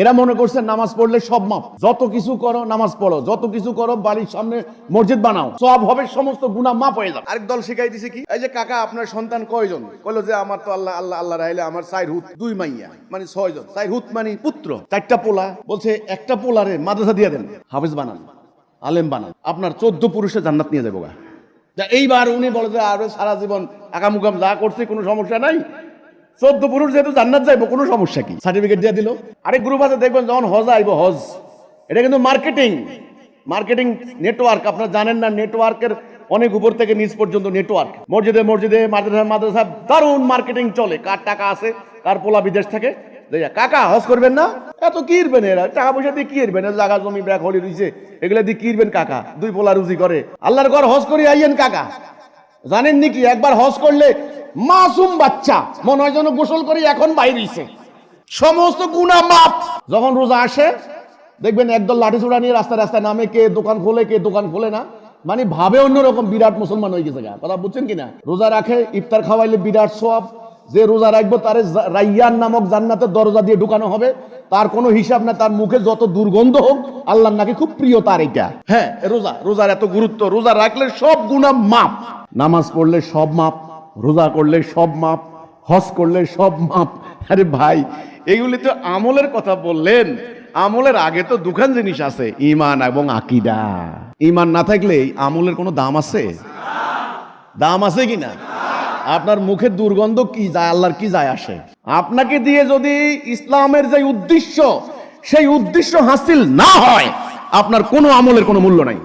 এরা মনে করছে নামাজ পড়লে সব মাপ। যত কিছু করো, নামাজ পড়ো। যত কিছু করো, বাড়ির সামনে মসজিদ বানাও। সব হবে, সমস্ত গুণা মাপ হয়ে যাবে। আরেক দল শিখাই দিছে কি? এই যে কাকা, আপনার সন্তান কয়জন? কইলো যে আমার তো আল্লাহ আল্লাহ আল্লাহ রাইলে আমার চার হুত, দুই মাইয়া মানে ছয়জন। চার হুত মানে পুত্র। চারটা পোলা, বলছে একটা পোলারে মাদ্রাসা দিয়ে দেন, হাফিজ বানান, আলেম বানান। আপনার চোদ্দ পুরুষে জান্নাত নিয়ে যাব গা। এইবার উনি বলে যে, আরও সারা জীবন আকামুকাম যা করছে, কোনো সমস্যা নাই। চোদ্দ পুরুষ যেহেতু জান্নাত যাইবো কোনো সমস্যা কি? সার্টিফিকেট দিয়ে দিল। আরেক গ্রুপ আছে দেখবেন যখন হজ আইব হজ। এটা কিন্তু মার্কেটিং মার্কেটিং নেটওয়ার্ক আপনারা জানেন না নেটওয়ার্কের অনেক উপর থেকে নিচ পর্যন্ত নেটওয়ার্ক মসজিদে মসজিদে মাদ্রাসা মাদ্রাসা দারুণ মার্কেটিং চলে। কার টাকা আছে কার পোলা বিদেশ থেকে? কাকা হজ করবেন না? এত কি ইরবেন এরা? টাকা পয়সা দিয়ে কি ইরবেন? এরা জায়গা জমি ব্যাগ হলি রইছে এগুলা দিয়ে কি ইরবেন কাকা? দুই পোলা রুজি করে। আল্লাহর ঘর হজ করি আইয়েন কাকা। জানেন নাকি একবার হজ করলে মাসুম বাচ্চা। মনে হয় যেন গোসল করে এখন বাইরেছে সমস্ত গুণা মাপ যখন রোজা আসে, দেখবেন একদল লাঠি চূড়া নিয়ে রাস্তায় রাস্তায় নামে, কে দোকান খোলে, কে দোকান খোলে না। মানে ভাবে অন্যরকম বিরাট মুসলমান হয়ে গেছে কথা বুঝছেন কিনা রোজা রাখে, ইফতার খাওয়াইলে বিরাট সব যে রোজা রাখব, তার রাইয়ান নামক জান্নাতের দরজা দিয়ে ঢুকানো হবে। তার কোনো হিসাব না, তার মুখে যত দুর্গন্ধ হোক আল্লাহ নাকি খুব প্রিয় তার এটা। হ্যাঁ রোজা, রোজার এত গুরুত্ব। রোজা রাখলে সব গুণা মাপ নামাজ পড়লে সব মাপ রোজা করলে সব মাপ, হজ করলে সব মাপ। আরে ভাই, এগুলি তো আমলের কথা বললেন। আমলের আগে তো দুখান জিনিস আছে ইমান এবং আকিদা। ইমান না থাকলে আমলের কোনো দাম আছে? দাম আছে কি না? আপনার মুখের দুর্গন্ধ কি যায়, আল্লাহর কি যায় আসে? আপনাকে দিয়ে যদি ইসলামের যে উদ্দেশ্য, সেই উদ্দেশ্য হাসিল না হয়, আপনার কোনো আমলের কোনো মূল্য নাই।